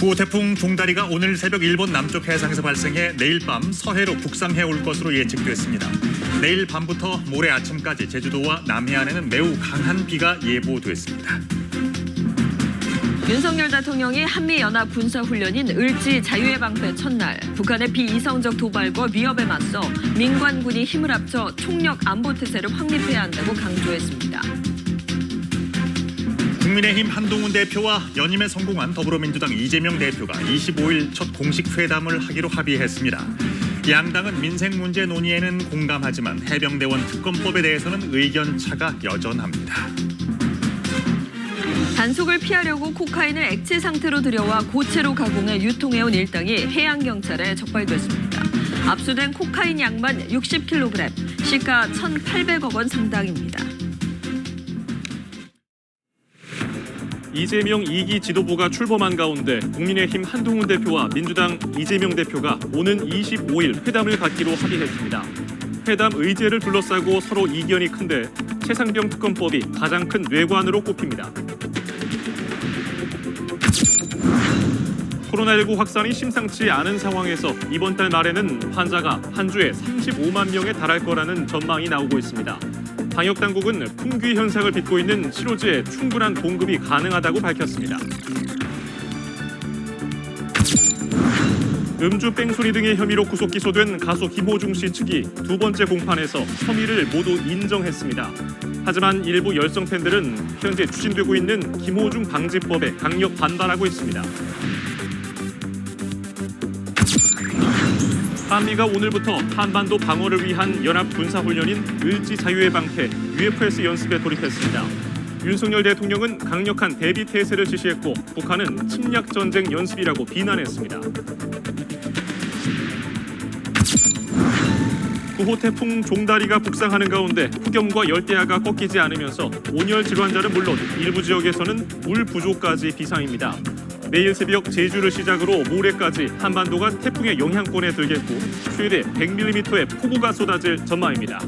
구호 태풍 종다리가 오늘 새벽 일본 남쪽 해상에서 발생해 내일 밤 서해로 북상해 올 것으로 예측됐습니다. 내일 밤부터 모레 아침까지 제주도와 남해안에는 매우 강한 비가 예보됐습니다. 윤석열 대통령이 한미연합 군사훈련인 을지 자유의 방패 첫날 북한의 비이성적 도발과 위협에 맞서 민관군이 힘을 합쳐 총력 안보 태세를 확립해야 한다고 강조했습니다. 국민의힘 한동훈 대표와 연임에 성공한 더불어민주당 이재명 대표가 25일 첫 공식 회담을 하기로 합의했습니다. 양당은 민생 문제 논의에는 공감하지만 해병대원 특검법에 대해서는 의견 차가 여전합니다. 단속을 피하려고 코카인을 액체 상태로 들여와 고체로 가공해 유통해온 일당이 해양경찰에 적발됐습니다. 압수된 코카인 양만 60kg, 시가 1,800억 원 상당입니다. 이재명 2기 지도부가 출범한 가운데 국민의힘 한동훈 대표와 민주당 이재명 대표가 오는 25일 회담을 갖기로 합의했습니다. 회담 의제를 둘러싸고 서로 이견이 큰데 최상병 특검법이 가장 큰 뇌관으로 꼽힙니다. 코로나19 확산이 심상치 않은 상황에서 이번 달 말에는 환자가 한 주에 35만 명에 달할 거라는 전망이 나오고 있습니다. 방역 당국은 풍귀 현상을 빚고 있는 치료제에 충분한 공급이 가능하다고 밝혔습니다. 음주 뺑소니 등의 혐의로 구속 기소된 가수 김호중 씨 측이 두 번째 공판에서 혐의를 모두 인정했습니다. 하지만 일부 열성 팬들은 현재 추진되고 있는 김호중 방지법에 강력 반발하고 있습니다. 한미가 오늘부터 한반도 방어를 위한 연합 군사훈련인 을지 자유의 방패 UFS 연습에 돌입했습니다. 윤석열 대통령은 강력한 대비 태세를 지시했고 북한은 침략 전쟁 연습이라고 비난했습니다. 9호 태풍 종다리가 북상하는 가운데 폭염과 열대야가 꺾이지 않으면서 온열 질환자는 물론 일부 지역에서는 물 부족까지 비상입니다. 내일 새벽 제주를 시작으로 모레까지 한반도가 태풍의 영향권에 들겠고 최대 100mm의 폭우가 쏟아질 전망입니다.